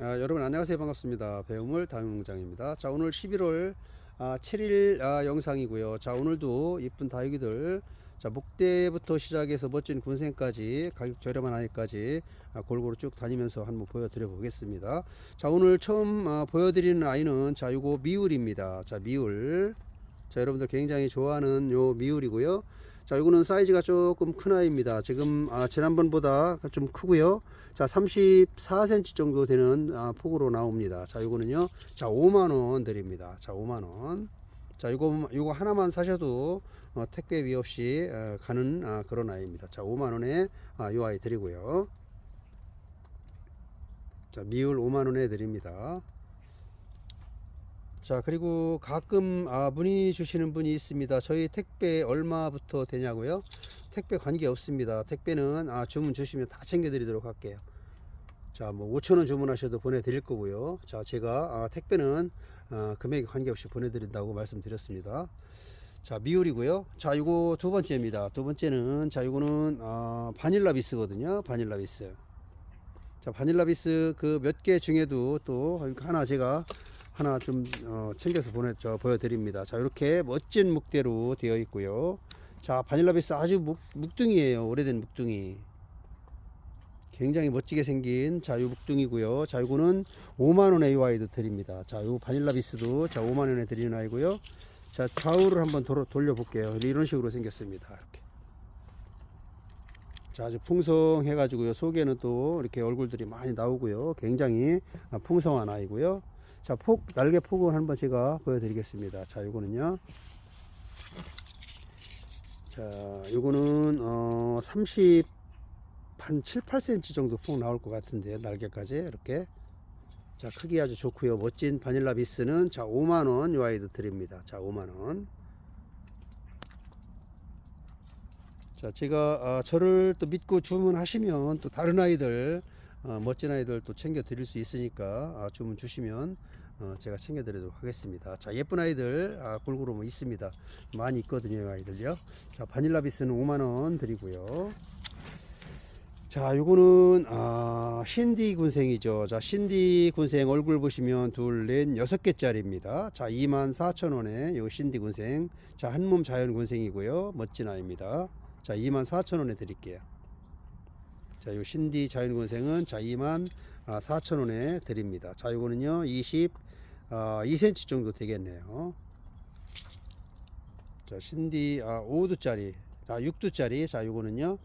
아, 여러분 안녕하세요. 반갑습니다. 배우물 다육농장입니다. 자 오늘 11월 아, 7일 아, 영상이고요. 자 오늘도 이쁜 다육이들 자 목대부터 시작해서 멋진 군생까지 가격 저렴한 아이까지 아, 골고루 쭉 다니면서 한번 보여드려 보겠습니다. 자 오늘 처음 아, 보여드리는 아이는 자 요거 미울입니다. 자 미울. 자 여러분들 굉장히 좋아하는 요 미울이고요 자 요거는 사이즈가 조금 큰 아이입니다. 지금 아, 지난번보다 좀 크고요. 자 34cm 정도 되는 아, 폭으로 나옵니다. 자 요거는요. 자 5만원 드립니다. 자 5만원. 자 요거 요거 하나만 사셔도 어, 택배비 없이 어, 가는 아, 그런 아이입니다. 자 5만원에 아, 요 아이 드리고요. 자 미울 5만원에 드립니다 자 그리고 가끔 아, 문의 주시는 분이 있습니다. 저희 택배 얼마부터 되냐고요? 택배 관계 없습니다. 택배는 아, 주문 주시면 다 챙겨 드리도록 할게요. 자뭐 5천원 주문하셔도 보내드릴 거고요. 자 제가 아, 택배는 아, 금액에 관계없이 보내드린다고 말씀드렸습니다. 자 미울이고요. 자 이거 두 번째입니다. 두 번째는 자 이거는 아, 바닐라 비스거든요. 바닐라 비스. 자 바닐라 비스 그 몇 개 중에도 또 하나 제가 하나 좀 어, 챙겨서 보내 저 보여드립니다. 자 이렇게 멋진 묵대로 되어 있고요. 자 바닐라비스 아주 묵, 묵둥이에요. 오래된 묵둥이. 굉장히 멋지게 생긴 자요 묵둥이고요. 자 이거는 5만 원에 이 아이도 드립니다. 자요 바닐라비스도 자 5만 원에 드리는 아이고요. 자 좌우를 한번 돌려볼게요. 이런 식으로 생겼습니다. 이렇게. 자 아주 풍성해 가지고요. 속에는 또 이렇게 얼굴들이 많이 나오고요. 굉장히 아, 풍성한 아이고요. 자, 폭, 날개 폭은 한번 제가 보여드리겠습니다. 자, 요거는요. 자, 요거는, 어, 30, 한 7, 8cm 정도 폭 나올 것 같은데요. 날개까지. 이렇게. 자, 크기 아주 좋고요 멋진 바닐라 비스는, 자, 5만원 요 아이도 드립니다. 자, 5만원. 자, 제가, 아, 저를 또 믿고 주문하시면 또 다른 아이들, 어, 멋진 아이들 또 챙겨 드릴 수 있으니까 아, 주문 주시면 어, 제가 챙겨 드리도록 하겠습니다. 자, 예쁜 아이들 아, 골고루 뭐 있습니다. 많이 있거든요, 아이들요. 자, 바닐라 비스는 5만 원 드리고요. 자, 요거는 아, 신디 군생이죠. 자, 신디 군생 얼굴 보시면 둘, 넷, 여섯 개짜리입니다. 자, 2만 4천 원에 요 신디 군생. 자, 한몸 자연 군생이고요. 멋진 아이입니다. 자, 2만 4천 원에 드릴게요. 자, 요 신디 자연군생은 자 2만 4천 원에 드립니다. 자, 요거는요 20 아, 2cm 정도 되겠네요. 자, 신디 아, 5두짜리, 자 6두짜리, 자 요거는요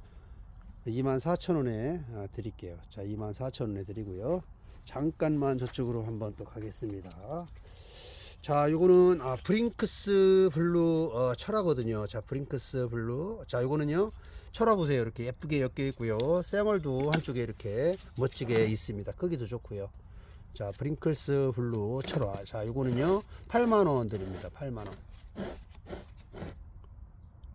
2만 4천 원에 아, 드릴게요. 자, 2만 4천 원에 드리고요. 잠깐만 저쪽으로 한번 또 가겠습니다. 자, 요거는 아, 브링크스 블루 어, 철화거든요. 자, 브링크스 블루. 자, 요거는요. 철화 보세요. 이렇게 예쁘게 엮여 있고요. 쌩얼도 한쪽에 이렇게 멋지게 있습니다. 크기도 좋고요. 자, 브링클스 블루 철화. 자, 요거는요. 8만 원 드립니다. 8만 원.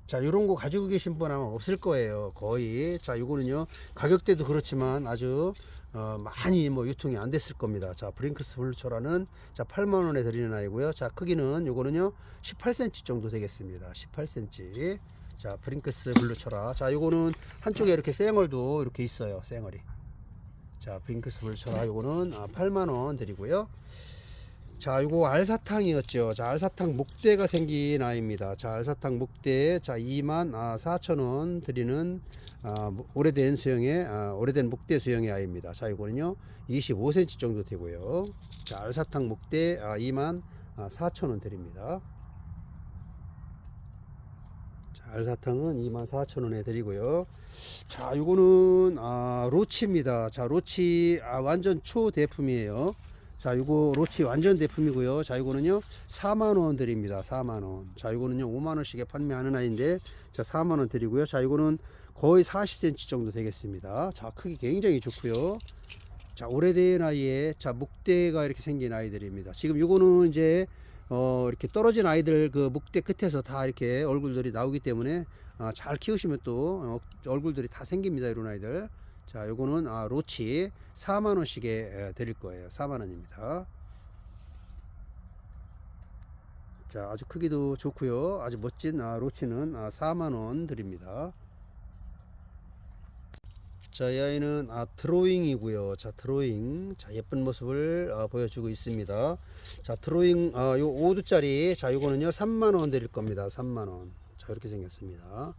자, 요런 거 가지고 계신 분 아마 없을 거예요. 거의. 자, 요거는요. 가격대도 그렇지만 아주 어, 많이 뭐 유통이 안 됐을 겁니다. 자, 브링크스 블루철화는 자, 8만 원에 드리는 아이고요. 자, 크기는 요거는요. 18cm 정도 되겠습니다. 18cm. 자, 브링크스 블루철화. 자, 요거는 한쪽에 이렇게 쌩얼도 이렇게 있어요. 쌩얼이. 자, 브링크스 블루철화 요거는 아, 8만 원 드리고요. 자, 이거 알사탕이었죠. 자, 알사탕 목대가 생긴 아이입니다. 자, 알사탕 목대, 자, 2만 아, 4천 원 드리는 아, 뭐, 오래된 수영의 아, 오래된 목대 수영의 아이입니다. 자, 이거는요, 25cm 정도 되고요. 자, 알사탕 목대 아, 2만 아, 4천 원 드립니다. 자, 알사탕은 2만 4천 원에 드리고요. 자, 이거는 아, 로치입니다. 자, 로치 아, 완전 초대품이에요. 자, 요거 로치 완전 대품이고요. 자, 이거는요. 4만 원 드립니다. 4만 원. 자, 이거는요. 5만 원씩에 판매하는 아이인데 자, 4만 원 드리고요. 자, 이거는 거의 40cm 정도 되겠습니다. 자, 크기 굉장히 좋고요. 자, 오래된 아이에 자, 목대가 이렇게 생긴 아이들입니다. 지금 요거는 이제 어, 이렇게 떨어진 아이들 그 목대 끝에서 다 이렇게 얼굴들이 나오기 때문에 아, 잘 키우시면 또 어, 얼굴들이 다 생깁니다. 이런 아이들. 자, 요거는 아, 로치 4만 원씩에 에, 드릴 거예요. 4만 원입니다. 자, 아주 크기도 좋고요. 아주 멋진 아, 로치는 아, 4만 원 드립니다. 자, 이 아이는 아, 드로잉이고요. 자, 드로잉. 자, 예쁜 모습을 어, 보여주고 있습니다. 자, 드로잉 어, 요 5두짜리. 자, 요거는요. 3만 원 드릴 겁니다. 3만 원. 자, 이렇게 생겼습니다.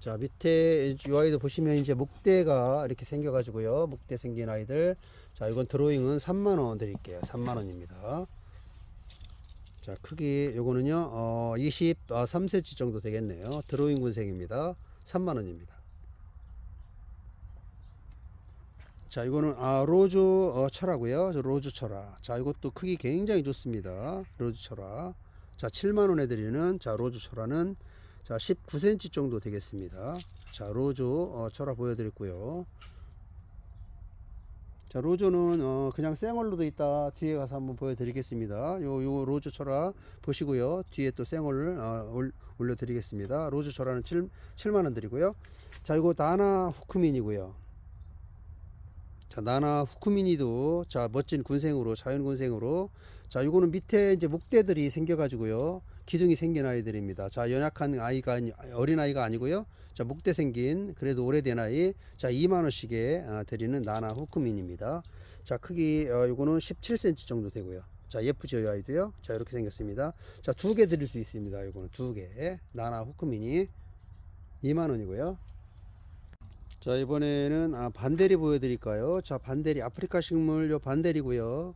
자, 밑에 이 아이도 보시면 이제 목대가 이렇게 생겨 가지고요. 목대 생긴 아이들. 자, 이건 드로잉은 3만 원 드릴게요. 3만 원입니다. 자, 크기 요거는요. 어, 23cm 정도 되겠네요. 드로잉 군생입니다. 3만 원입니다. 자 이거는 아 로즈 어, 철하고요 로즈 철화 자 이것도 크기 굉장히 좋습니다 로즈 철화 자 7만원에 드리는 자 로즈 철화는 자 19cm 정도 되겠습니다. 자 로즈 어, 철화 보여드렸고요. 자 로즈는 어, 그냥 생얼로도 있다. 뒤에 가서 한번 보여드리겠습니다. 요, 요 로즈 철화 보시고요. 뒤에 또 생얼을 어, 올, 올려드리겠습니다. 로즈 철화는 7, 7만원 드리고요. 자 이거 나나 후크민이고요. 자, 나나 후크미니도 자, 멋진 군생으로 자연 군생으로. 자, 요거는 밑에 이제 목대들이 생겨 가지고요. 기둥이 생긴 아이들입니다. 자, 연약한 아이가 어린 아이가 아니고요. 자, 목대 생긴 그래도 오래된 아이. 자, 2만 원씩에 아, 드리는 나나 후크민입니다. 자, 크기 어, 요거는 17cm 정도 되고요. 자, 예쁘죠, 이 아이도요. 자, 이렇게 생겼습니다. 자, 두 개 드릴 수 있습니다. 요거는 두 개. 나나 후크민이 2만 원이고요. 자 이번에는 아, 반대리 보여 드릴까요? 자 반대리 아프리카 식물 요 반대리고요.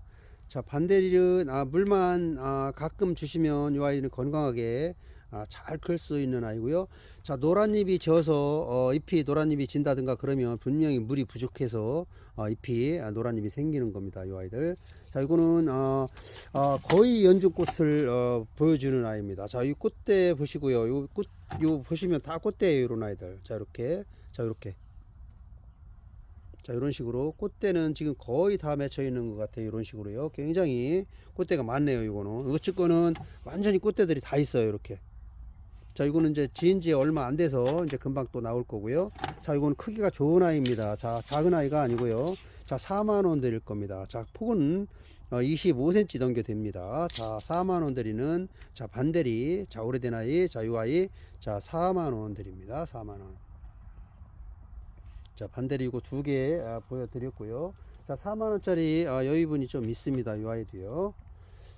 자 반대리는 아, 물만 아, 가끔 주시면 이 아이는 건강하게 아, 잘 클 수 있는 아이고요. 자 노란잎이 져서 어, 잎이 노란잎이 진다든가 그러면 분명히 물이 부족해서 어, 잎이 아, 노란잎이 생기는 겁니다. 이 아이들. 자 이거는 어, 어, 거의 연중꽃을 어, 보여주는 아이입니다. 자 이 꽃대 보시고요. 요꽃요 보시면 다 꽃대예요. 이런 아이들. 자 이렇게 자 이렇게 자 이런 식으로 꽃대는 지금 거의 다 맺혀 있는 것 같아요. 이런 식으로요. 굉장히 꽃대가 많네요 이거는. 우측 거는 완전히 꽃대들이 다 있어요 이렇게. 자 이거는 이제 지은 지 얼마 안 돼서 이제 금방 또 나올 거고요. 자 이거는 크기가 좋은 아이입니다. 자 작은 아이가 아니고요. 자 4만원 드릴 겁니다. 자 폭은 어, 25cm 넘겨 됩니다. 자 4만원 드리는 자 반대리 자 오래된 아이 자이 아이. 자 4만원 드립니다. 4만원 자 반대리고 두개 아, 보여드렸고요. 자 4만 원짜리 아, 여유분이 좀 있습니다. 이 아이도요.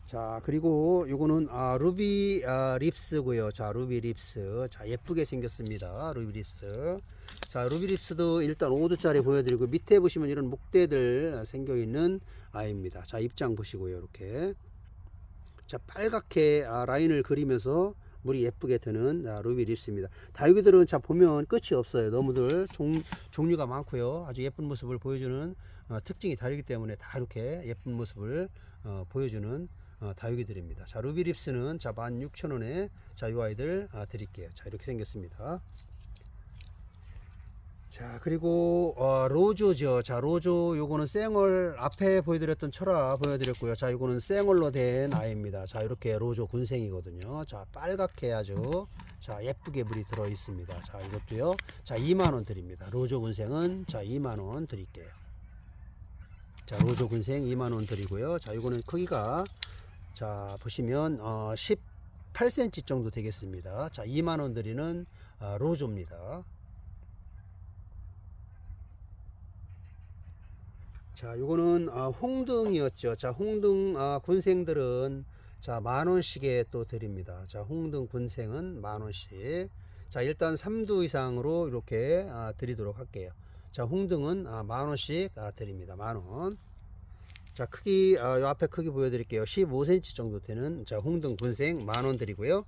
자 그리고 요거는 아, 루비 아, 립스고요. 자 루비 립스 자 예쁘게 생겼습니다. 루비 립스 자 루비 립스도 일단 5두짜리 보여드리고 밑에 보시면 이런 목대들 생겨 있는 아이입니다. 자 입장 보시고요. 이렇게 자 빨갛게 아, 라인을 그리면서 물이 예쁘게 아, 루비 립스입니다. 다육이들은 자 보면 끝이 없어요. 너무들 종, 종류가 많고요. 아주 예쁜 모습을 보여주는 어, 특징이 다르기 때문에 다 이렇게 예쁜 모습을 어, 보여주는 어, 다육이들입니다. 자 루비 립스는 자 16,000원에 자이 아이들 아, 드릴게요. 자 이렇게 생겼습니다. 자 그리고 어, 로조죠. 자 로조 요거는 생얼 앞에 보여드렸던 철화 보여드렸고요. 자 요거는 생얼로 된 아이입니다. 자 이렇게 로조 군생이거든요. 자 빨갛게 아주 자 예쁘게 물이 들어 있습니다. 자 이것도요. 자 2만원 드립니다. 로조 군생은 자 2만원 드릴게요. 자 로조 군생 2만원 드리고요. 자 요거는 크기가 자 보시면 어, 18cm 정도 되겠습니다. 자 2만원 드리는 아, 로조입니다 자, 요거는 아, 홍등이었죠. 자, 홍등 아, 군생들은 자, 만 원씩에 또 드립니다. 자, 홍등 군생은 만 원씩. 자, 일단 3두 이상으로 이렇게 아, 드리도록 할게요. 자, 홍등은 아, 만 원씩 아, 드립니다. 만 원. 자, 크기 아, 요 앞에 크기 보여 드릴게요. 15cm 정도 되는 자, 홍등 군생 만 원 드리고요.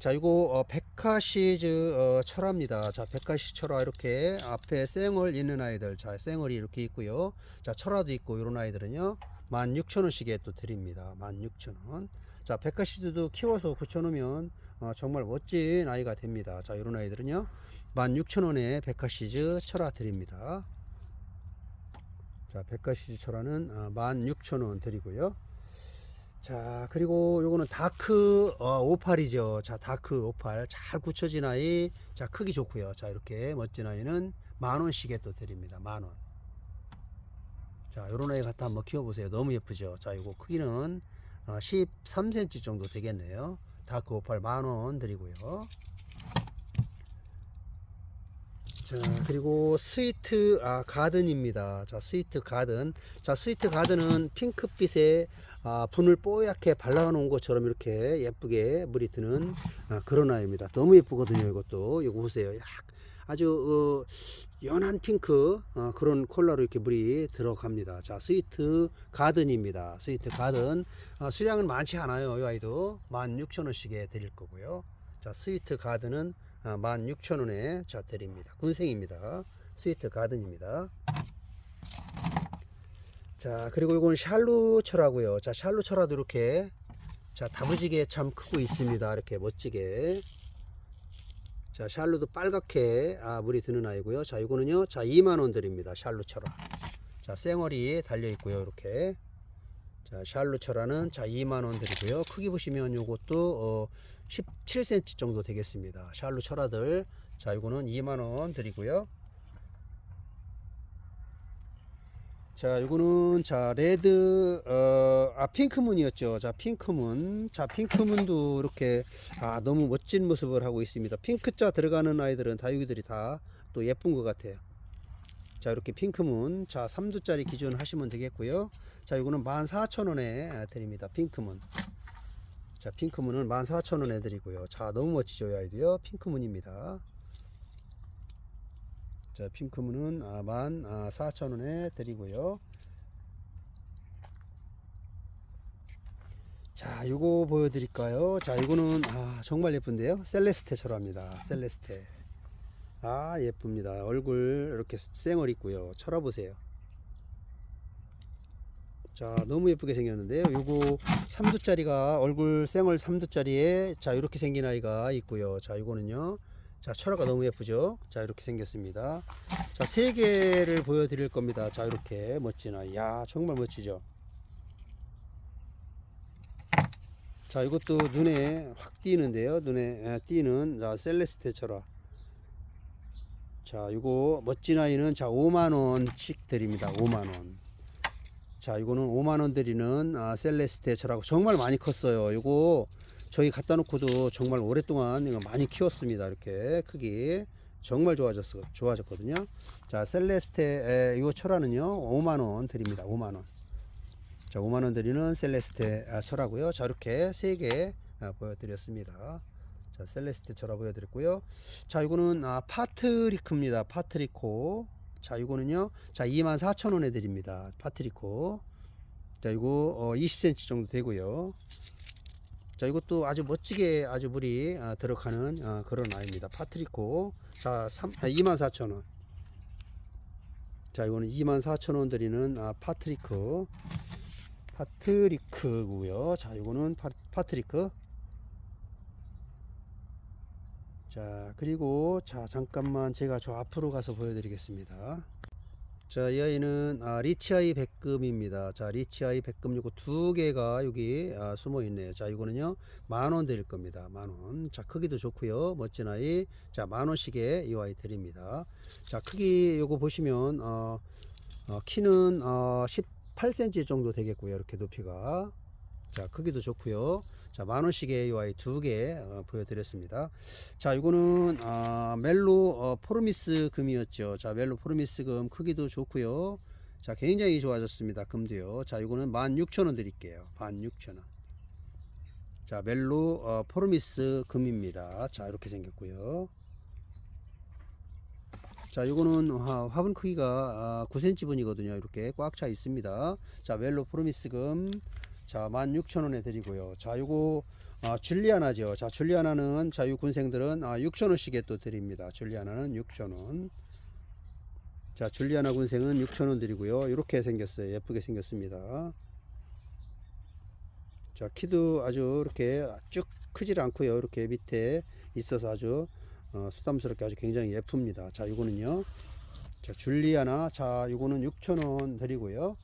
자, 이거 어, 백화 시즈 어, 철화입니다. 자, 백화 시 철화 이렇게 앞에 쌩얼 있는 아이들, 자, 쌩얼이 이렇게 있고요. 자, 철화도 있고 이런 아이들은요, 16,000원씩에 또 드립니다. 16,000원. 자, 백화 시즈도 키워서 붙여놓으면 어, 정말 멋진 아이가 됩니다. 자, 이런 아이들은요, 16,000원에 백화 시즈 철화 드립니다. 자, 백화 시즈 철화는 어, 16,000원 드리고요. 자 그리고 요거는 다크 어, 오팔이죠. 자 다크 오팔. 잘 굳혀진 아이. 자 크기 좋고요. 자 이렇게 멋진 아이는 만원씩에 또 드립니다. 만원. 자 요런 아이 갖다 한번 키워보세요. 너무 예쁘죠? 자 이거 크기는 어, 13cm 정도 되겠네요. 다크 오팔 만원 드리고요 자, 그리고 스위트 아 가든입니다. 자, 스위트 가든. 자, 스위트 가든은 핑크빛에 아, 분을 뽀얗게 발라 놓은 것처럼 이렇게 예쁘게 물이 드는 아, 그런 아이입니다. 너무 예쁘거든요, 이것도. 이거 보세요. 약 아주 어, 연한 핑크 어, 그런 컬러로 이렇게 물이 들어갑니다. 자, 스위트 가든입니다. 스위트 가든. 아, 수량은 많지 않아요, 이 아이도. 16,000원씩에 드릴 거고요. 자, 스위트 가든은 아, 16,000원에 자 드립니다. 군생입니다. 스위트 가든입니다. 자, 그리고 이건 샬루철하고요. 자, 샬루철화도 이렇게 자, 다부지게 참 크고 있습니다. 이렇게 멋지게. 자, 샬루도 빨갛게 아, 물이 드는 아이고요. 자, 이거는요. 자, 2만 원 드립니다. 샬루철화. 자, 쌩얼이 달려 있고요. 이렇게. 자, 샬루철화는 자, 2만 원 드리고요. 크기 보시면 요것도 어 17cm 정도 되겠습니다. 샬루 철화들. 자, 이거는 2만 원 드리고요. 자, 이거는 자 레드 어, 아 핑크문이었죠. 자, 핑크문. 자, 핑크문도 이렇게 아 너무 멋진 모습을 하고 있습니다. 핑크자 들어가는 아이들은 다육이들이 다 또 예쁜 것 같아요. 자, 이렇게 핑크문. 자, 3두짜리 기준 하시면 되겠고요. 자, 이거는 14,000원에 드립니다. 핑크문. 자, 핑크문은 14,000원에 드리고요. 자, 너무 멋지죠, 이 아이도요. 핑크문입니다. 자, 핑크문은 아, 14,000원에 드리고요. 자, 요거 보여드릴까요? 자, 이거는 아, 정말 예쁜데요. 셀레스테처럼 합니다. 셀레스테. 아, 예쁩니다. 얼굴 이렇게 쌩얼 있고요. 쳐다보세요. 자, 너무 예쁘게 생겼는데요. 요거 3두짜리가 얼굴 쌩얼 3두짜리에 자, 이렇게 생긴 아이가 있고요. 자, 이거는요. 자, 철화가 너무 예쁘죠? 자, 이렇게 생겼습니다. 자, 세 개를 보여 드릴 겁니다. 자, 이렇게 멋진 아이. 야, 정말 멋지죠? 자, 이것도 눈에 확 띄는데요. 눈에 에, 띄는 자, 셀레스테 철화. 자, 이거 멋진 아이는 자, 5만 원씩 드립니다. 5만 원. 자, 이거는 5만 원 드리는 아, 셀레스테 철하고 정말 많이 컸어요. 이거 저희 갖다 놓고도 정말 오랫동안 이거 많이 키웠습니다. 이렇게 크기 정말 좋아졌어 좋아졌거든요. 자, 셀레스테 에, 이거 철화는요 5만 원 드립니다. 5만 원. 자, 5만 원 드리는 셀레스테 아, 철하고요. 자, 이렇게 세개 아, 보여드렸습니다. 자, 셀레스테 철화 보여드렸고요. 자, 이거는 아, 파트리크입니다. 파트리코. 자, 이거는요. 자, 24,000원에 드립니다. 파트리코. 자, 이거 어, 20cm 정도 되고요. 자, 이것도 아주 멋지게 아주 물이 아, 들어가는 아, 그런 아이입니다. 파트리코. 자, 3, 아, 24,000원. 자, 이거는 24,000원 드리는 아, 파트리크. 파트리크고요. 자, 이거는 파, 파트리크. 자, 그리고 자, 잠깐만 제가 저 앞으로 가서 보여드리겠습니다. 자, 이 아이는 아, 리치아이 백금입니다. 자, 리치아이 백금 요거 두 개가 여기 아, 숨어 있네요. 자, 이거는요 만원 드릴 겁니다. 만 원. 자, 크기도 좋고요. 멋진 아이. 자, 만 원씩에 이 아이 드립니다. 자, 크기 요거 보시면 어, 어, 키는 어, 18cm 정도 되겠고요. 이렇게 높이가. 자, 크기도 좋고요. 자, 만 원씩의 이 아이 두개 어, 보여드렸습니다. 자, 이거는 아, 멜로 어, 포르미스 금이었죠. 자, 멜로 포르미스 금 크기도 좋고요. 자, 굉장히 좋아졌습니다. 금도요. 자, 이거는 16,000원 드릴게요. 16,000원. 자, 멜로 어, 포르미스 금입니다. 자, 이렇게 생겼고요. 자, 이거는 화, 화분 크기가 아, 9cm 분이거든요. 이렇게 꽉 차 있습니다. 자, 멜로 포르미스 금. 자, 16,000원에 드리고요. 자, 요거 아, 줄리아나죠. 자, 줄리아나는 자유 군생들은 아, 6,000원씩에 또 드립니다. 줄리아나는 6,000원. 자, 줄리아나 군생은 6,000원 드리고요. 이렇게 생겼어요. 예쁘게 생겼습니다. 자, 키도 아주 이렇게 쭉 크질 않고요. 이렇게 밑에 있어서 아주 어, 수담스럽게 아주 굉장히 예쁩니다. 자, 이거는요. 자, 줄리아나. 자, 이거는 6,000원 드리고요.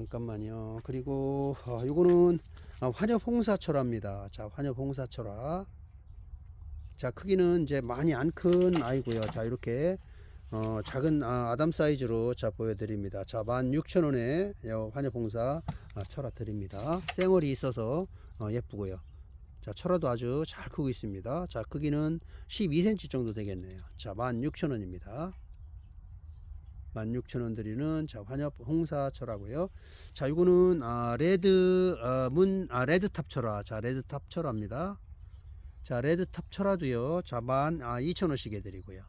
잠깐만요. 그리고 어, 이거는 아, 환엽 홍사철화입니다. 자, 환엽 홍사철화. 자, 크기는 이제 많이 안 큰 아이고요. 자, 이렇게 어, 작은 아, 아담 사이즈로 자 보여드립니다. 자, 16,000원에 환엽 홍사 아, 철화 드립니다. 쌩얼이 있어서 어, 예쁘고요. 자, 철화도 아주 잘 크고 있습니다. 자, 크기는 12cm 정도 되겠네요. 자, 16,000원입니다. 16,000원 드리는 자, 환엽 홍사철하고요. 자, 이거는 아, 레드 아, 문 아, 레드탑 철화. 자, 레드탑 철화입니다. 자, 레드탑 철화도요. 자, 12,000원씩 해 드리고요.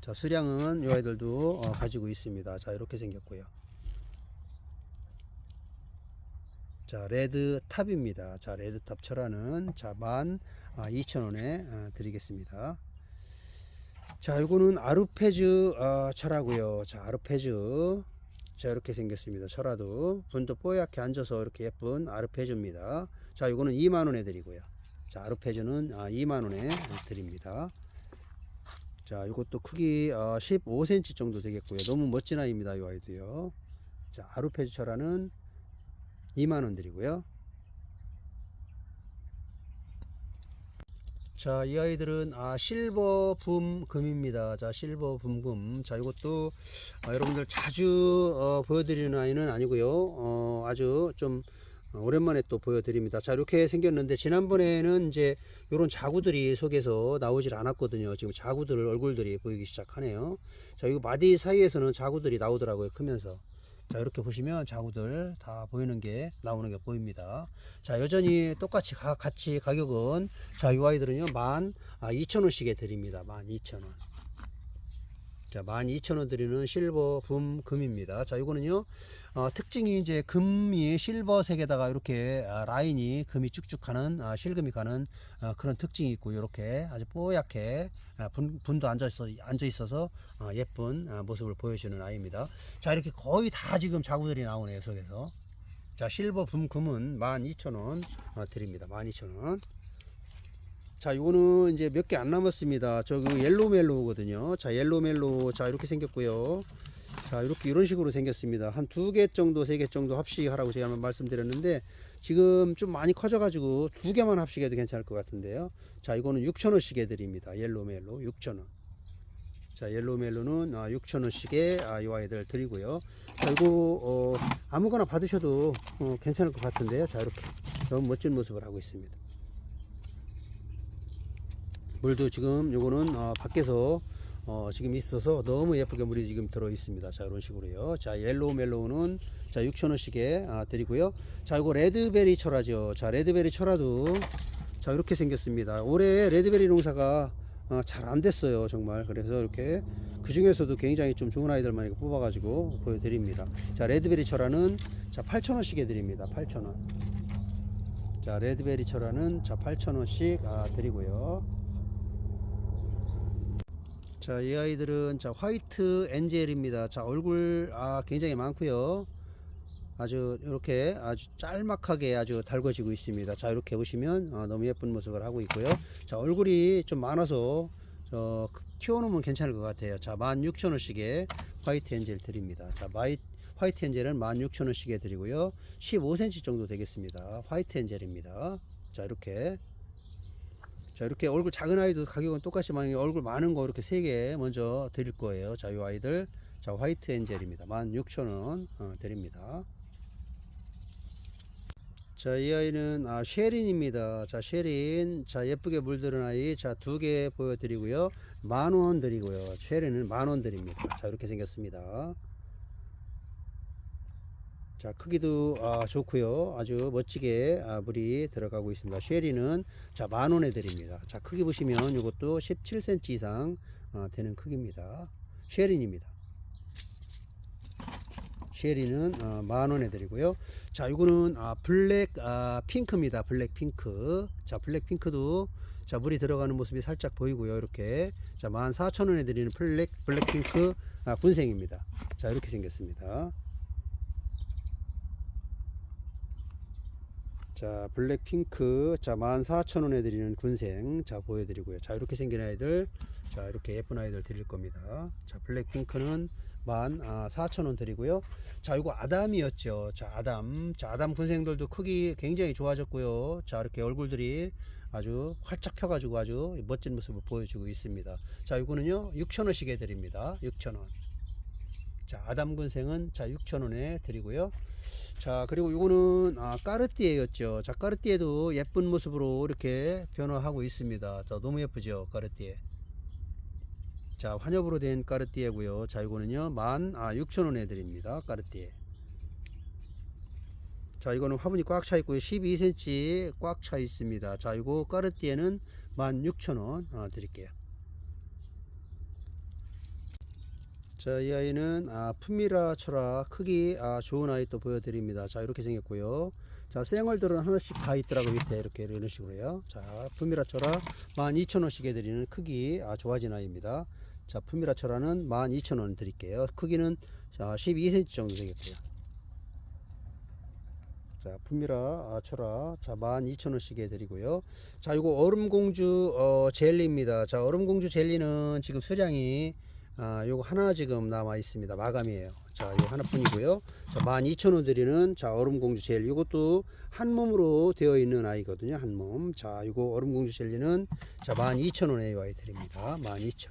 자, 수량은 이 아이들도 어, 가지고 있습니다. 자, 이렇게 생겼고요. 자, 레드 탑입니다. 자, 레드 탑 철화는 자, 만 아, 2,000원에 어, 드리겠습니다. 자, 이거는 아르페즈 어, 철화고요. 자, 아르페즈. 자, 이렇게 생겼습니다. 철화도 분도 뽀얗게 앉아서 이렇게 예쁜 아르페즈입니다. 자, 이거는 2만 원에 드리고요. 자, 아르페즈는 아, 2만 원에 드립니다. 자, 이것도 크기 어, 15cm 정도 되겠고요. 너무 멋진 아이입니다. 이 아이도요. 자, 아르페즈 철화는 2만 원 드리고요. 자, 이 아이들은 아, 실버 붐 금입니다. 자, 실버 붐금. 자, 이것도 아, 여러분들 자주 어, 보여드리는 아이는 아니고요. 어, 아주 좀 어, 오랜만에 또 보여드립니다. 자, 이렇게 생겼는데 지난번에는 이제 이런 자구들이 속에서 나오질 않았거든요. 지금 자구들 얼굴들이 보이기 시작하네요. 자, 이거 마디 사이에서는 자구들이 나오더라고요. 크면서. 자 이렇게 보시면 자구들 다 보이는 게 나오는 게 보입니다. 자 여전히 똑같이 가, 같이 가격은 자 이 아이들은요 만 아, 2천원씩에 드립니다. 만 2천원 자 12,000원 드리는 실버 붐 금입니다 자 이거는요 어, 특징이 이제 금이 실버색에다가 이렇게 아, 라인이 금이 쭉쭉 가는 아, 실금이 가는 아, 그런 특징이 있고 이렇게 아주 뽀얗게 아, 분, 분도 앉아 있어 앉아 있어서 아, 예쁜 아, 모습을 보여주는 아이입니다. 자 이렇게 거의 다 지금 자구들이 나오네요 속에서. 자 실버 붐 금은 12,000원 아, 드립니다. 12,000원. 자, 이거는 이제 몇 개 안 남았습니다. 저그 옐로 멜로거든요. 자, 옐로 멜로. 자, 이렇게 생겼고요. 자, 이렇게 이런 식으로 생겼습니다. 한 두 개 정도, 세 개 정도 합식하라고 제가 한번 말씀드렸는데 지금 좀 많이 커져 가지고 두 개만 합식해도 괜찮을 것 같은데요. 자, 이거는 6,000원씩 해 드립니다. 옐로 멜로 6,000원. 자, 옐로 멜로는 아, 6,000원씩에 아, 이 아이들 드리고요. 자, 이거 어, 아무거나 받으셔도 어, 괜찮을 것 같은데요. 자, 이렇게 너무 멋진 모습을 하고 있습니다. 물도 지금 요거는 어, 밖에서 어, 지금 있어서 너무 예쁘게 물이 지금 들어 있습니다. 자, 이런 식으로요. 자, 옐로우 멜로우는 자, 6,000원씩에 아, 드리고요. 자, 이거 레드베리 철화죠. 자, 레드베리 철화도 자, 이렇게 생겼습니다. 올해 레드베리 농사가 어, 잘안 됐어요. 정말. 그래서 이렇게 그 중에서도 굉장히 좀 좋은 아이들만 뽑아가지고 보여드립니다. 자, 레드베리 철화는 자, 8,000원씩에 드립니다. 8,000원. 자, 레드베리 철화는 자, 8,000원씩 아, 드리고요. 자, 이 아이들은 자, 화이트 엔젤입니다. 자, 얼굴 아, 굉장히 많고요. 아주 이렇게 아주 짤막하게 아주 달궈지고 있습니다. 자, 이렇게 보시면 아, 너무 예쁜 모습을 하고 있고요. 자, 얼굴이 좀 많아서 저 키워놓으면 괜찮을 것 같아요. 자, 16,000원씩에 화이트 엔젤 드립니다. 자, 마이, 화이트 엔젤은 16,000원씩에 드리고요. 15cm 정도 되겠습니다. 화이트 엔젤입니다. 자, 이렇게 자 이렇게 얼굴 작은 아이도 가격은 똑같이 만약에 얼굴 많은 거 이렇게 세 개 먼저 드릴 거예요. 자 이 아이들. 자 화이트 엔젤입니다. 16,000원 어, 드립니다. 자 이 아이는 아 쉐린입니다. 자 쉐린. 자 예쁘게 물들은 아이. 자 두 개 보여드리고요. 만원 드리고요. 쉐린은 만원 드립니다. 자 이렇게 생겼습니다 자 크기도 아, 좋고요. 아주 멋지게 아, 물이 들어가고 있습니다. 쉐리는 자 만원에 드립니다. 자 크기 보시면 이것도 17cm 이상 아, 되는 크기입니다. 쉐린입니다. 쉐리는 아, 만원에 드리고요. 자 이거는 아, 블랙 아, 핑크입니다. 블랙 핑크. 자 블랙 핑크도 자 물이 들어가는 모습이 살짝 보이고요 이렇게. 자 14,000원에 드리는 블랙 블랙 핑크 아, 군생입니다. 자 이렇게 생겼습니다 자 블랙핑크. 자 14,000원에 드리는 군생. 자 보여드리고요. 자 이렇게 생긴 아이들. 자 이렇게 예쁜 아이들 드릴 겁니다. 자 블랙핑크는 14,000원 드리고요. 자 이거 아담이었죠. 자 아담. 자 아담 군생들도 크기 굉장히 좋아졌고요. 자 이렇게 얼굴들이 아주 활짝 펴가지고 아주 멋진 모습을 보여주고 있습니다. 자 이거는요 6,000원씩에 드립니다. 6,000원. 자, 아담 군생은 자, 6,000원에 드리고요. 자, 그리고 요거는 아, 까르띠에였죠. 자, 까르띠에도 예쁜 모습으로 이렇게 변화하고 있습니다. 자, 너무 예쁘죠, 까르띠에. 자, 환엽으로 된 까르띠에고요. 자, 이거는요, 만 아, 6,000원에 드립니다. 까르띠에. 자, 이거는 화분이 꽉 차 있고요. 12cm 꽉 차 있습니다. 자, 이거 까르띠에는 16,000원 어, 드릴게요. 자, 이 아이는 아, 품미라 철학 크기 아, 좋은 아이 또 보여드립니다. 자, 이렇게 생겼고요. 자, 생얼들은 하나씩 다 있더라고 밑에 이렇게 이런 식으로요. 자, 품미라 철학 12,000원씩에 드리는 크기 아, 좋아진 아이입니다. 자, 품미라 철화는 12,000원 드릴게요. 크기는 자, 12cm 정도 되겠고요. 자, 품미라 아, 철화 자, 12,000원씩에 드리고요. 자, 이거 얼음공주 어, 젤리입니다. 자, 얼음공주 젤리는 지금 수량이 아, 요거 하나 지금 남아 있습니다. 마감이에요. 자, 이거 하나뿐이고요. 자, 12,000원 드리는 자, 얼음공주 젤리. 이것도 한 몸으로 되어 있는 아이거든요. 한 몸. 자, 이거 얼음공주 젤리는 자, 12,000원에 와이 드립니다. 12,000원.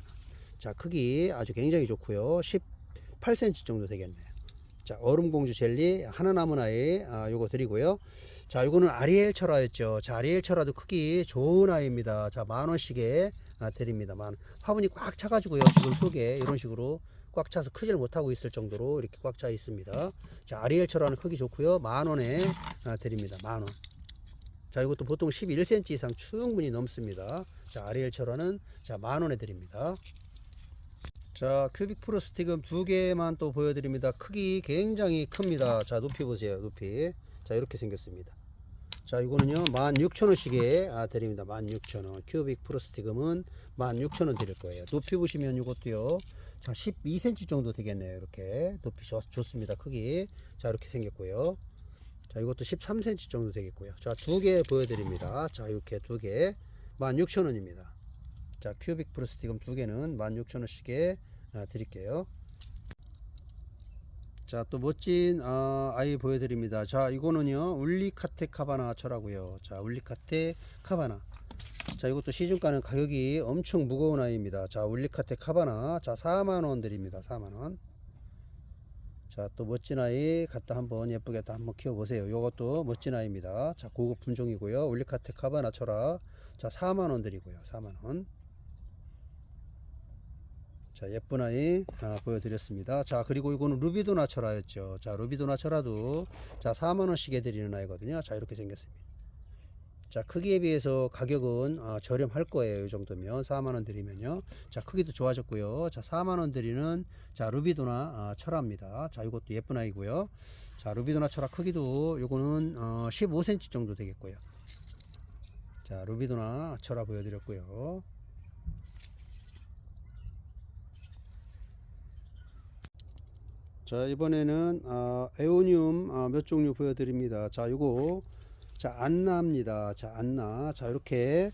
자, 크기 아주 굉장히 좋고요. 18cm 정도 되겠네요. 자, 얼음공주 젤리 하나 남은 아이 아, 요거 드리고요. 자, 요거는 아리엘 철화였죠. 자, 아리엘 철화도 크기 좋은 아이입니다. 자, 만 원씩에 아, 드립니다. 만 화분이 꽉 차가지고요. 지금 속에 이런 식으로 꽉 차서 크지를 못하고 있을 정도로 이렇게 꽉 차 있습니다. 자, 아리엘 철화는 크기 좋고요. 만 원에 아, 드립니다. 만 원. 자, 이것도 보통 11cm 이상 충분히 넘습니다. 자, 아리엘 철화는 자, 만 원에 드립니다. 자, 큐빅 프로 스틱은 두 개만 또 보여드립니다. 크기 굉장히 큽니다. 자, 높이 보세요. 높이. 자, 이렇게 생겼습니다. 자, 이거는요, 16,000원씩에 아, 드립니다. 16,000원. 큐빅 프로 스틱은 16,000원 드릴 거예요. 높이 보시면 이것도요, 자, 12cm 정도 되겠네요. 이렇게. 높이 좋, 좋습니다. 크기. 자, 이렇게 생겼고요. 자, 이것도 13cm 정도 되겠고요. 자, 두 개 보여드립니다. 자, 이렇게 두 개. 16,000원입니다. 자, 큐빅 프로 스틱은 두 개는 16,000원씩에 아, 드릴게요. 자, 또 멋진 아, 아이 보여드립니다. 자, 이거는요, 울리카테 카바나 철하고요. 자, 울리카테 카바나. 자, 이것도 시중가는 가격이 엄청 무거운 아이입니다. 자, 울리카테 카바나. 자, 4만원 드립니다. 4만원. 자, 또 멋진 아이 갖다 한번 예쁘게 또 한번 키워보세요. 요것도 멋진 아이입니다. 자, 고급 품종이고요. 울리카테 카바나 철화. 자, 4만원 드리고요. 4만원. 자, 예쁜 아이 아, 보여드렸습니다. 자, 그리고 이거는 루비도나 철화였죠. 자, 루비도나 철화도 자, 4만원씩에 드리는 아이거든요. 자, 이렇게 생겼습니다. 자, 크기에 비해서 가격은 아, 저렴할 거예요. 이 정도면 4만원 드리면요. 자, 크기도 좋아졌고요. 자, 4만원 드리는 자, 루비도나 아, 철화입니다. 자, 이것도 예쁜 아이고요. 자, 루비도나 철화 크기도 요거는 어, 15cm 정도 되겠고요. 자, 루비도나 철화 보여드렸고요. 자 이번에는 아, 에오니움 아, 몇 종류 보여드립니다. 자 이거 자 안나입니다. 자 안나 자 이렇게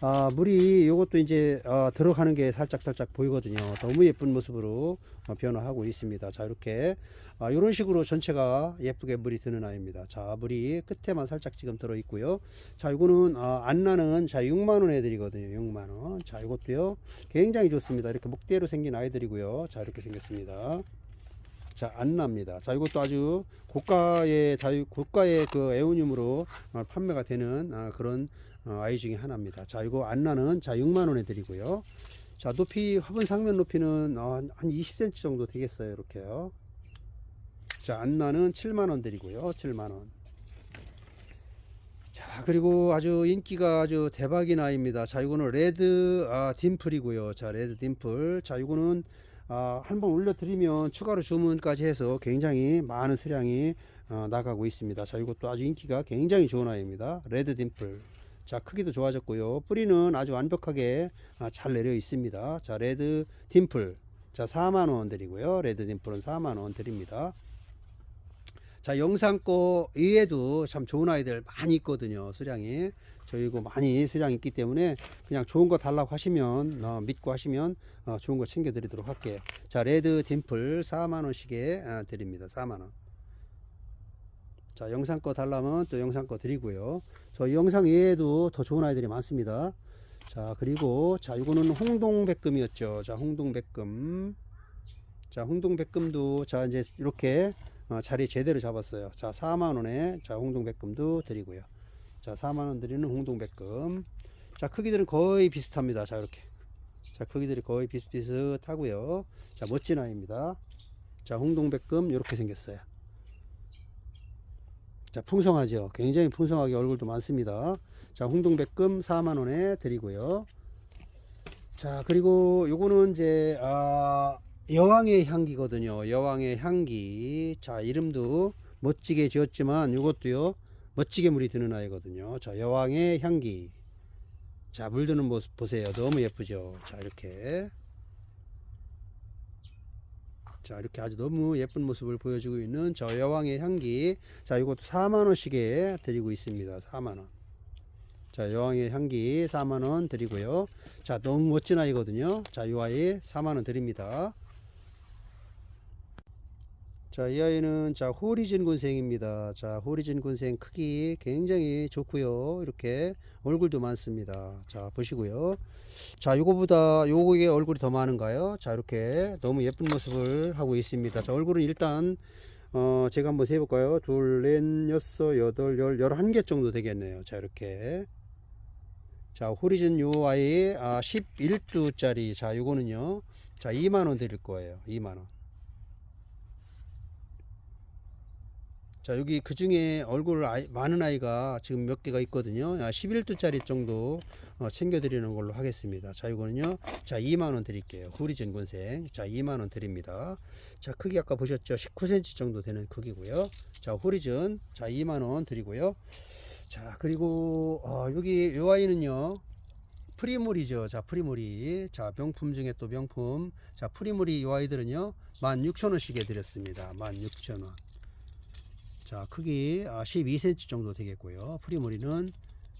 아, 물이 이것도 이제 아, 들어가는 게 살짝 살짝 보이거든요. 너무 예쁜 모습으로 어, 변화하고 있습니다. 자 이렇게 아, 이런 식으로 전체가 예쁘게 물이 드는 아이입니다. 자 물이 끝에만 살짝 지금 들어 있고요. 자 이거는 아, 안나는 자 6만 원에 드리거든요. 6만 원. 자 이것도요 굉장히 좋습니다. 이렇게 목대로 생긴 아이들이고요. 자 이렇게 생겼습니다. 자, 안나입니다. 자, 이것도 아주 고가의 자유 고가의 그 에오늄으로 어, 판매가 되는 아, 그런 어, 아이 중에 하나입니다. 자, 이거 안 나는 자 6만 원에 드리고요. 자, 높이 화분 상면 높이는 어, 한 20cm 정도 되겠어요. 이렇게요. 자, 안 나는 7만 원 드리고요. 7만 원. 자, 그리고 아주 인기가 아주 대박인 아이입니다. 자, 이거는 레드 아, 딤플이고요. 자, 레드 딤플. 자, 이거는 아, 한번 올려드리면 추가로 주문까지 해서 굉장히 많은 수량이 어, 나가고 있습니다. 자, 이것도 아주 인기가 굉장히 좋은 아이입니다. 레드 딤플. 자, 크기도 좋아졌고요. 뿌리는 아주 완벽하게 아, 잘 내려 있습니다. 자, 레드 딤플. 자, 4만원 드리고요. 레드 딤플은 4만원 드립니다. 자, 영상 거 이외에도 참 좋은 아이들 많이 있거든요. 수량이. 저희 이거 많이 수량 있기 때문에 그냥 좋은 거 달라고 하시면 어, 믿고 하시면 어, 좋은 거 챙겨 드리도록 할게요. 자, 레드 딤플 4만 원씩에 아, 드립니다. 4만 원. 자, 영상 거 달라면 또 영상 거 드리고요. 저 영상 외에도 더 좋은 아이들이 많습니다. 자, 그리고 자, 이거는 홍동백금이었죠. 자, 홍동백금. 자, 홍동백금도 자, 이제 이렇게 어, 자리 제대로 잡았어요. 자, 4만원에 자, 홍동백금도 드리고요. 자, 4만원 드리는 홍동백금. 자, 크기들은 거의 비슷합니다. 자, 이렇게. 자, 크기들이 거의 비슷비슷하고요. 자, 멋진 아이입니다. 자, 홍동백금 이렇게 생겼어요. 자, 풍성하죠. 굉장히 풍성하게 얼굴도 많습니다. 자, 홍동백금 4만원에 드리고요. 자, 그리고 요거는 이제, 아, 여왕의 향기거든요. 여왕의 향기. 자, 이름도 멋지게 지었지만 이것도요. 멋지게 물이 드는 아이거든요. 자, 여왕의 향기. 자, 물 드는 모습 보세요. 너무 예쁘죠. 자, 이렇게. 자, 이렇게 아주 너무 예쁜 모습을 보여주고 있는 저 여왕의 향기. 자, 이것도 4만원씩에 드리고 있습니다. 4만원. 자, 여왕의 향기 4만원 드리고요. 자, 너무 멋진 아이거든요. 자, 이 아이 4만원 드립니다. 자, 이 아이는 자, 호리진 군생입니다. 자, 호리진 군생 크기 굉장히 좋고요. 이렇게 얼굴도 많습니다. 자, 보시고요. 자, 요거보다 요거의 얼굴이 더 많은가요? 자, 이렇게 너무 예쁜 모습을 하고 있습니다. 자, 얼굴은 일단 어, 제가 한번 세 볼까요? 둘, 넷, 여섯, 여덟, 열, 열한 개 정도 되겠네요. 자, 이렇게. 자, 호리즌 요 아이 아, 11두짜리. 자, 요거는요. 자, 2만 원 드릴 거예요. 2만 원. 자, 여기 그 중에 얼굴 아이, 많은 아이가 지금 몇 개가 있거든요. 아, 11두짜리 정도 어, 챙겨드리는 걸로 하겠습니다. 자, 이거는요. 자, 2만원 드릴게요. 후리진 군생. 자, 2만원 드립니다. 자, 크기 아까 보셨죠? 19cm 정도 되는 크기고요. 자, 호리즌. 자, 2만원 드리고요. 자, 그리고, 어, 여기 요 아이는요. 프리물이죠. 자, 프리물이. 자, 명품 중에 또 명품. 자, 프리물이 요 아이들은요. 16,000원씩 해드렸습니다. 16,000원. 자 크기 12cm 정도 되겠고요. 프리모리는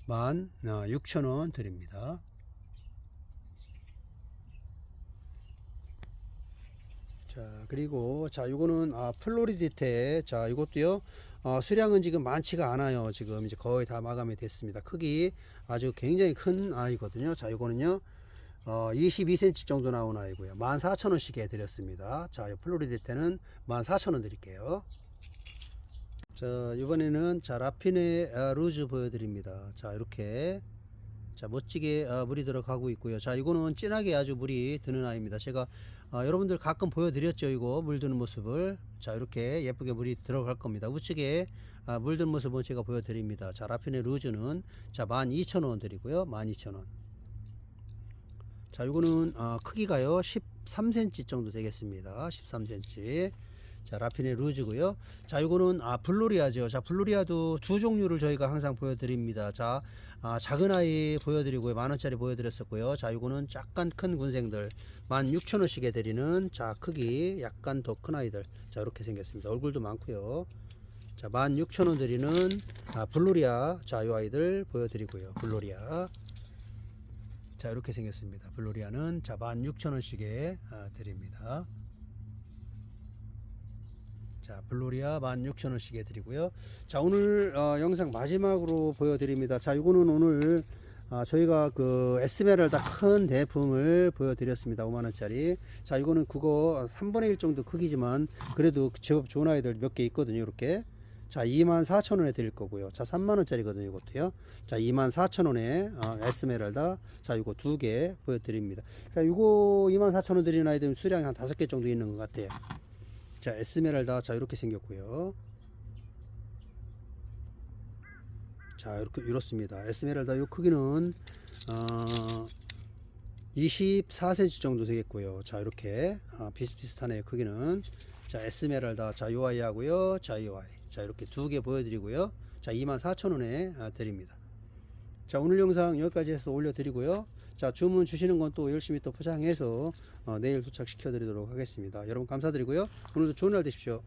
16,000원 드립니다. 자 그리고 자 요거는 아, 플로리디테 자 이것도요 어, 수량은 지금 많지가 않아요. 지금 이제 거의 다 마감이 됐습니다. 크기 아주 굉장히 큰 아이거든요. 자 요거는요 어, 22cm 정도 나온 아이고요. 14,000원씩 해드렸습니다. 자 플로리디테는 14,000원 드릴게요 자 이번에는 자 라피네 아, 루즈 보여드립니다. 자 이렇게. 자 멋지게 아, 물이 들어가고 있고요. 자 이거는 진하게 아주 물이 드는 아이입니다. 제가 아, 여러분들 가끔 보여드렸죠 이거? 물 드는 모습을. 자 이렇게 예쁘게 물이 들어갈 겁니다. 우측에 아, 물 드는 모습은 제가 보여드립니다. 자 라피네 루즈는 자 12,000원 드리고요. 12,000원. 자 이거는 아, 크기가요 13cm 정도 되겠습니다. 13cm 자, 라피네 루즈고요. 자, 이거는 아 블로리아죠. 자, 블로리아도 두 종류를 저희가 항상 보여드립니다. 자, 아, 작은 아이 보여드리고요. 만 원짜리 보여드렸었고요. 자, 이거는 약간 큰 군생들 만 육천 원씩에 드리는 자 크기 약간 더 큰 아이들. 자, 이렇게 생겼습니다. 얼굴도 많고요. 자, 만 육천 원 드리는 아, 블로리아 자, 이 아이들 보여드리고요. 블로리아. 자, 이렇게 생겼습니다. 블로리아는 자, 만 육천 원씩에 아, 드립니다. 자, 블로리아 16,000원씩 해드리고요. 자, 오늘 어, 영상 마지막으로 보여드립니다. 자, 이거는 오늘 아, 저희가 그 에스메랄다 큰 대품을 보여드렸습니다. 5만원짜리. 자, 이거는 그거 3분의 1 정도 크기지만 그래도 제법 좋은 아이들 몇 개 있거든요. 이렇게. 자, 24,000원에 드릴 거고요. 자, 3만원짜리거든요. 이것도요. 자, 24,000원에 어, 에스메랄다. 자, 이거 두 개 보여드립니다. 자, 이거 24,000원 드리는 아이들은 수량이 한 다섯 개 정도 있는 것 같아요. 자 에스메랄다. 자 이렇게 생겼고요. 자 이렇게 이렇습니다. 에스메랄다 요 크기는 어 24cm 정도 되겠고요. 자 이렇게 아, 비슷비슷하네요 크기는. 자 에스메랄다. 자 요 아이 하고요. 자 요 아이. 자 이렇게 두 개 보여드리고요. 자 24,000원에 아, 드립니다. 자 오늘 영상 여기까지 해서 올려드리고요 자 주문 주시는 건 또 열심히 또 포장해서 어, 내일 도착시켜 드리도록 하겠습니다. 여러분 감사드리고요. 오늘도 좋은 날 되십시오